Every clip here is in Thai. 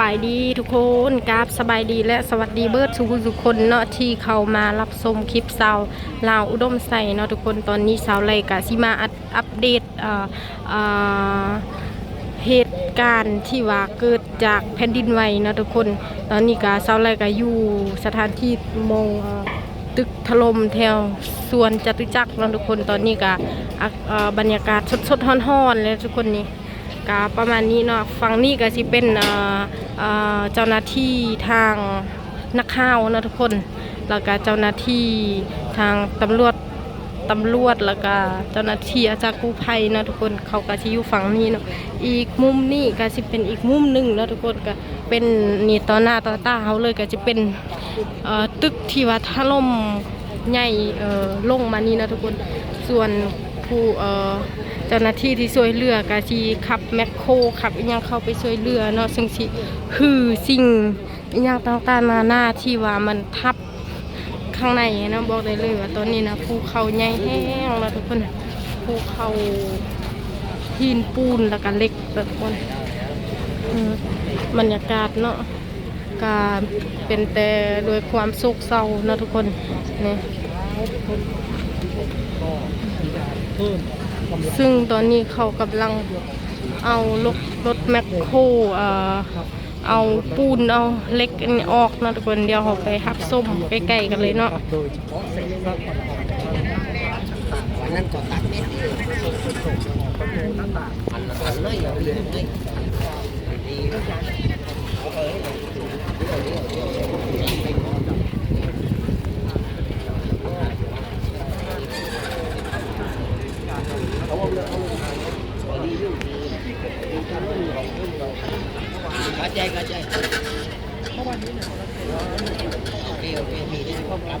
บายดีทุกคนกราบสบายดีและสวัสดีเบิร์ดทุกทุกคนเนาะที่เข้ามารับชมคลิปสาวลาวอุดมใส่เนาะทุกคนตอนนี้สาวไลกะสิมาอัปเดตเหตุการณ์ที่ว่าเกิดจากแผ่นดินไหวเนาะทุกคน ตอนนี้กะสาวไลกะอยู่สถานที่มองอตึกถล่มแถวสวนจตุจักรเนาะทุกคนตอนนี้กะบรรยากาศสดๆฮ้อนๆเลยทุกคนนี่ ก็ประมาณนี้เนาะฝั่งนี้ก็สิเป็นเจ้าหน้าที่ทางนักข่าวนะทุกคน แล้วก็เจ้าหน้าที่ทางตำรวจตำรวจแล้วก็เจ้าหน้าที่อาจารย์กู้ภัยนะทุกคนเขาก็สิอยู่ฝั่งนี้เนาะอีกมุมนี้ก็สิเป็นอีกมุมหนึ่งนะทุกคนก็เป็นนี่ต่อหน้าต่อตาเขาเลยก็จะเป็นตึกที่ว่าถล่มใหญ่ลงมานี่นะทุกคนส่วนผู้ เจ้าหน้าที่ที่ช่วยเหลือกาชีขับแมคโครขับอีหยังเข้าไปช่วยเหลือเนาะซึ่งสิคือสิ่งอีหยังต่างๆนานาที่ว่ามันทับข้างในเนาะบอกได้เลยว่าตอนนี้นะภูเขาใหญ่แห้งแล้วทุกคนภูเขาหินปูนแล้วก็เล็กทุกคนบรรยากาศเนาะก็เป็นแต่ด้วยความโศกเศร้านะทุกคนนี่ ซึ่งตอนนี้เขากำลังเอารถรถแมคโครเออเอาปูนเอาเล็กนนี้ออกนะทุกคนเดี๋ยวเราไปหับส้มใกล้ๆกันเลยเนาะโดยเฉพาะเศษซากปรักหักวันนั้นก็ตัดเม็ดอันอันเลยเลยเลยกระจายกระจายโอเคโอเคมีได้ครบครับ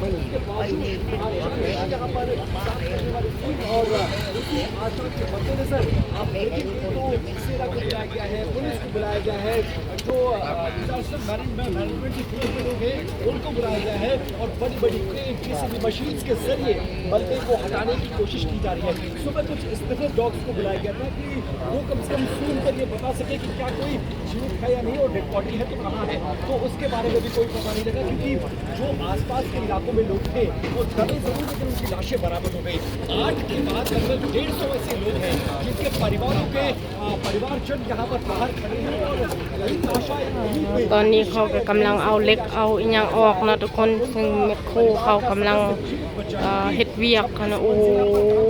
ไม่ไม่ร้อนรับโอเคพี่ไ जो मैनेजमेंट के फ़ील्ड में लोग हैं, उनको बुलाया गया है और बड़ी बड़ी किसी भी मशीन के ज़रिए मलबे को हटाने की कोशिश की जा रही है। सुबह कुछ स्पेशल डॉग्स को बुलाया गया था कि वो कम से कम सुन कर ये बता सके कि क्या कोई जीवित है या नहीं और डेड बॉडी है तो कहाँ है। तो उसके बारे में भी कोई पता नहीं लगा क्योंकि जो आसपास के इलाकों में लोग थे, वो दबे ज़रूर लेकिन उनकी लाशें बराबर हो गई। आठ के बाद लगभग डेढ़ सौ ऐसे लोग हैं जिनके परिवारों के परिवारजन यहाँ पर बाहर खड़े हैं और ตอนนี้เขากำลังเอาเล็กเอาอีหยังออกนะทุกคนซึ่งแมคโครเขากำลังเฮ็ดเวียกนะโอ้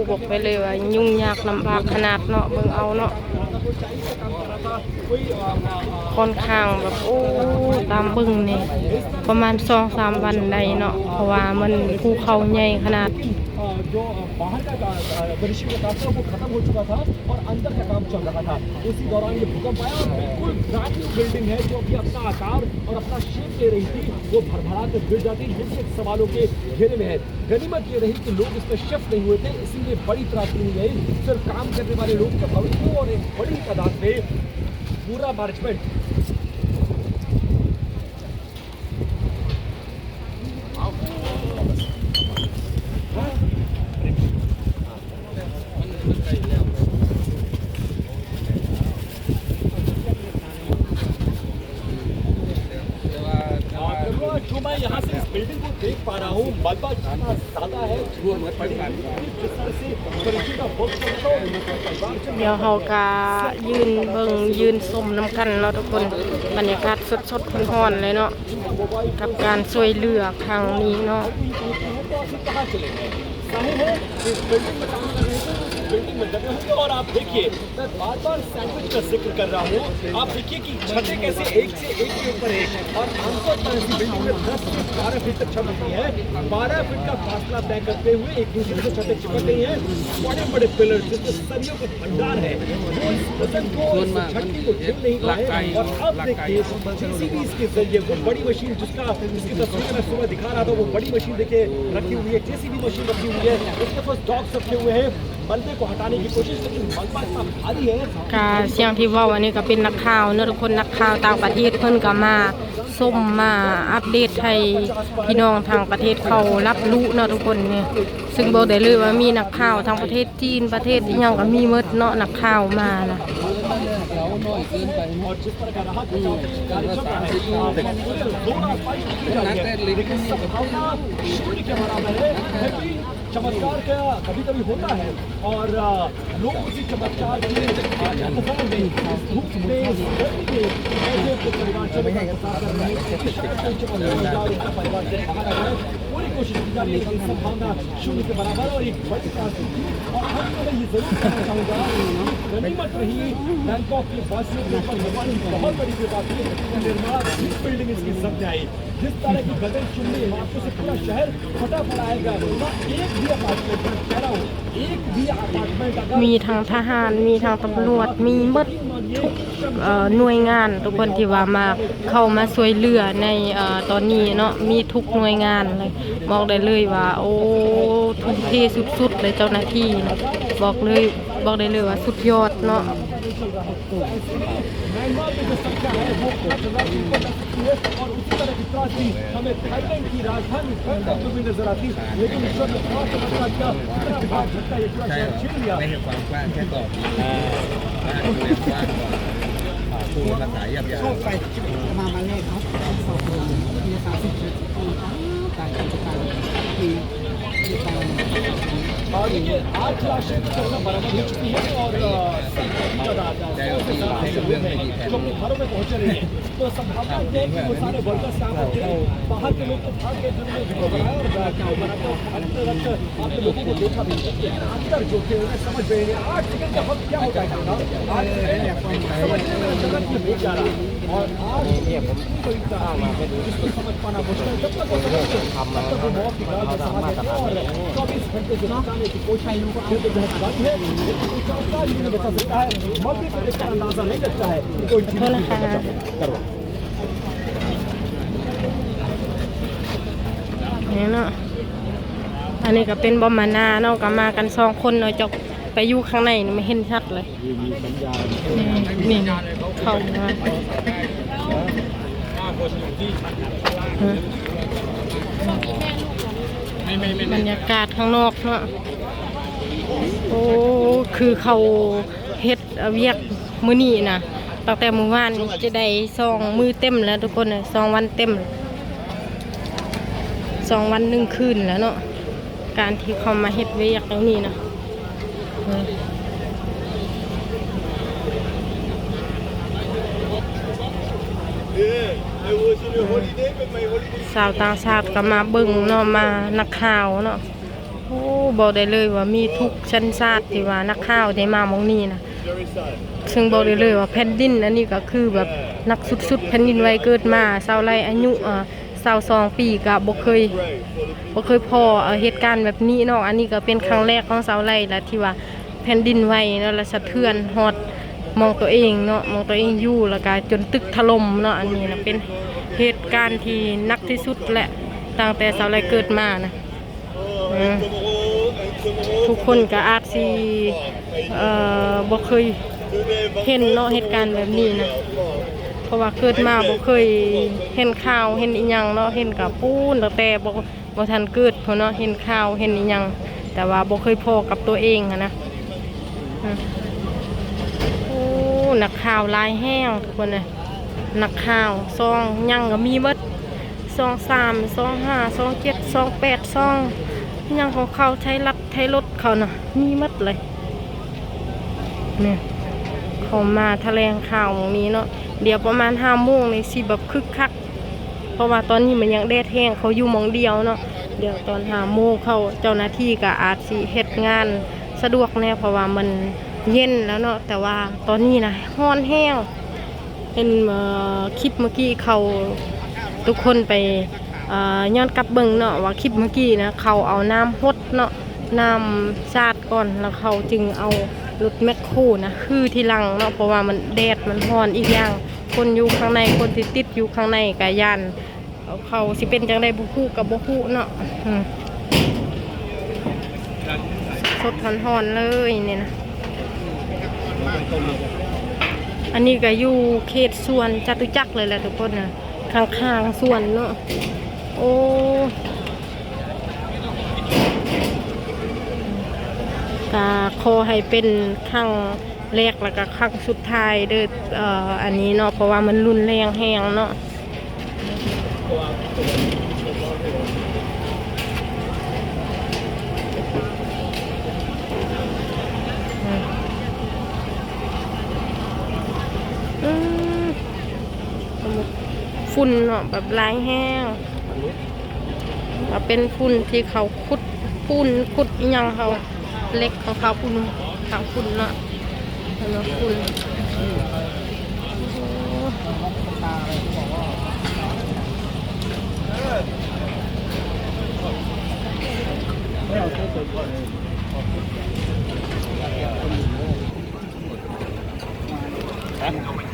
บอกไปเลยว่ายุ่งยากลำบากขนาดเนาะเบิ่งเอาเนาะค่อนข้างแบบโอ้ตามบึงนี่ประมาณสองสามวันได้เนาะเพราะว่ามันภูเขาใหญ่ขนาด जो बाहर का वरिष्ठ का काम था वो खत्म हो चुका था और अंदर का काम चल रहा था। उसी दौरान ये भूकंप आया और बिल्कुल ब्रांड न्यू बिल्डिंग है जो कि अपना आकार और अपना शेप ले रही थी। वो भरभरा कर गिर जाती जिससे सवालों के घेरे में है। गनीमत ये रही कि लोग इसमें शिफ्ट नहीं हुए थे, इसीलिए बड़ी त्रासदी नहीं गई सिर्फ़ काम करने वाले लोग प्रभावित हुए और एक बड़ी तादाद में पूरा मैनेजमेंट और जो मैं यहाँ से इस बिल्डिंग को देख पा रहा हूँ मलबा जितना ज्यादा है बड़ी जिस तरह से तरीके का वर्क करता हूँ परिवार से เดี๋ยวเขาก็ยืนเบิ่งยืนสมน้ำกันเนาะทุกคนบรรยากาศสดๆร้อนๆเลยเนาะกับการช่วยเหลือครั้งนี้เนาะ बिल्डिंग में रहे लगे होंगे और आप देखिए मैं बार बार सैंडविच का ज़िक्र कर रहा हूँ। आप देखिए कि छतें कैसे एक से एक के ऊपर एक और आमतौर पर ऐसी बिल्डिंग में दस से बारह फीट तक छत होती है। बारह फीट का फासला तय करते हुए एक दूसरे से छतें चिपक गई हैं। बड़े बड़े पिलर जिसमें सरियों का भंडार है। वो इस वज़न को इस को झेल नहीं पाए। और अब देखिए जेसीबी इसके ज़रिए वो बड़ी मशीन जिसका जिसकी तस्वीर मैं सुबह दिखा रहा था वो बड़ी मशीन देखिए रखी हुई है जेसीबी मशीन रखी हुई है। उसके पास डॉग्स रखे हुए हैं। मलबे को हटाने की कोशिश लेकिन मलबा इतना भारी है กาเสียงที่เว่าอันนี้ก็เป็นนักข่าวเนอะทุกคนนักข่าวต่างประเทศเพิ่นก็มาส้มมาอัปเดตให้พี่น้องทางประเทศเขารับรู้เนาะทุกคนเนี่ยซึ่งบอกได้เลยว่ามีนักข่าวทางประเทศจีนประเทศอิหยังก็มีหมดเนาะนักข่าวมานะ और जिस तरह का राहत बचाव का कार्य चल रहा है जोड़ा फाइट की जा रही है लेकिन संभावना शून्य के बराबर है फिर भी चमत्कार का कभी कभी होता है और लोग उसी चमत्कार के इंतज़ार में धूप में गर्मी में ऐसे परिवार से लेकर इंतज़ार कर रहे हैं कि परिवार से कोशिश की जा रही है लेकिन संभावना शून्य के बराबर और एक बड़ी प्राथमिकता और हम तो मैं ये जरूर कहना चाहूँगा गनीमत रही बैंकॉक की बस में ऊपर निर्माण की बहुत बड़ी जो बात है निर्माण जिस बिल्डिंग इसकी सबसे आई जिस तरह की गगन चुननी इमारतों से पूरा शहर फटा फड़ाएगा एक भी अपार्टमेंट मैं कह रहा हूँ एक भी अपार्टमेंट अगर มีทางทหารมีทางตำรวจมีหมด ทุกหน่วยงานทุกคนที่ว่ามาเข้ามาช่วยเหลือในตอนนี้เนาะมีทุกหน่วยงานเลยบอกได้เลยว่า โอ้ทุ่มเทสุดๆเลยเจ้าหน้าที่นะบอกเลยบอกได้เลยว่าสุดยอดเนาะใช่ไม่เห็นความกว้างแค่ต่อบ อ่าพูดภาษาหยาบเข้าไปมามาเลขเขาสอบมีสามสิบเจ็ดการกิจการมีมีการ और देखिए आज लाशें करना हो चुकी है और की हैं जो अपने घरों में पहुँच रहे हैं तो संभावना है कि वो सारे वर्कर्स यहाँ पर थे बाहर के लोग तो भाग गए जिन्होंने वीडियो बनाया और बनाकर आपने लोगों को देखा भी अंदर जो थे उन्हें समझ में नहीं आठ सेकंड का वक्त क्या है आज समझने में जगत में नहीं जा रहा और आज कोई समझ पाना मुश्किल जब तक वो समझ तब तक वो मौत की गाल में समा देते और चौबीस घंटे से โทษนะคะนี่เนาะอันนี้ก็เป็นบอมมานาเนาะก็มากันสองคนเนาะจะไปอยู่ข้างในไม่เห็นชัดเลยนี่เข้ามา บรรยากาศข้างนอกเนาะโอ้คือเขาเฮ็ดเวียกมื้อนี้นะตั้งแต่มื้อวานจะได้สองมือเต็มแล้วทุกคนนะสองวันเต็มสองวันหนึ่งคืนแล้วเนาะการที่เขามาเฮ็ดเวียกตรงนี้นะเออ สาวต่างชาติก็มาเบิ่งเนาะมานักข่าวเนาะโอ้บอกได้เลยว่ามีทุกชั้นชาติที่ว่านักข่าวได้มามองนี่นะซึ่งบอกได้เลยว่าแผ่นดินอันนี้ก็คือแบบนักสุดๆแผ่นดินไหวเกิดมาเศร้าไรอายุอ่าเศร้าสองปีก็บ่เคยบ่เคยพอเหตุการณ์แบบนี้เนาะอันนี้ก็เป็นครั้งแรกของเศร้าไรและที่ว่าแผ่นดินไหวเนาะแล้วสะเทือนฮอด มองตัวเองเนาะมองตัวเองอยู่แล้วก็จนตึกถล่มเนาะอันนี้นะเป็นเหตุการณ์ที่นักที่สุดแหละตั้งแต่เศร้าไรเกิดมานะทุกคนก็อาจสิเอ่อบ่เคยเห็นเนาะเหตุการณ์แบบนี้นะเพราะว่าเกิดมาบ่เคยเห็นข่าวเห็นอีหยังเนาะเห็นกับปูนตั้งแต่บ่บ่ทันเกิดเพุ่นเนาะเห็นข่าวเห็นอีหยังแต่ว่าบ่เคยพอกับตัวเองนะ นักข่าวลายแห้งทุกคนน่ะนักข่าวซองยังก็มีเบิดซองสามซองห้าซองเจ็ดซองแปดซองยังของเขาใช้รัดใช้รถเขาน่ะ มีมัดเลยเนี่ยเขามาแถลงข่าวตรงนี้เนาะเดี๋ยวประมาณห้าโมงในสิแบบคึกคัก เพราะว่าตอนนี้มันยังแดดแห้งเขาอยู่มองเดียวเนาะเดี๋ยวตอนห้าโมงเขาเจ้าหน้าที่ก็อาจสิเฮ็ดงานสะดวกแน่เพราะว่ามัน เย็นแล้วเนาะแต่ว่าตอนนี้นะร้อนแห้งเห็นคลิปเมื่อกี้เขาทุกคนไปย้อนกลับเบิ่งเนาะว่าคลิปเมื่อกี้นะเขาเอาน้ำฮดเนาะน้ำสาดก่อนแล้วเขาจึงเอารถแมคโครนะคือทีหลังเนาะเพราะว่ามันแดดมันร้อนอีกอย่าง คนอยู่ข้างในคนที่ติดอยู่ข้างในกายันเขาสิเป็นจังไดบุคู่กับบุคู่เนาะอืมสดหอนๆเลยเนี่ยนะ อันนี้ก็อยู่เขตสวนจตุจักรเลยแหละทุกคนนะข้างๆสวนเนาะโอ้กาขอให้เป็นครั้งแรกแล้วก็ครั้งสุดท้ายเด้อเอ่ออันนี้เนาะเพราะว่ามันรุนแรงแหงเนาะ ฝุ่นเนาะแบบลายแห้งว่าเป็นฝุ่นที่เขาขุดฝุ่นขุดยังเขาเล็กของเขาฝุ่นเขาฝุ่นเนาะแล้วเนาะฝุ่นโอ้ฮะ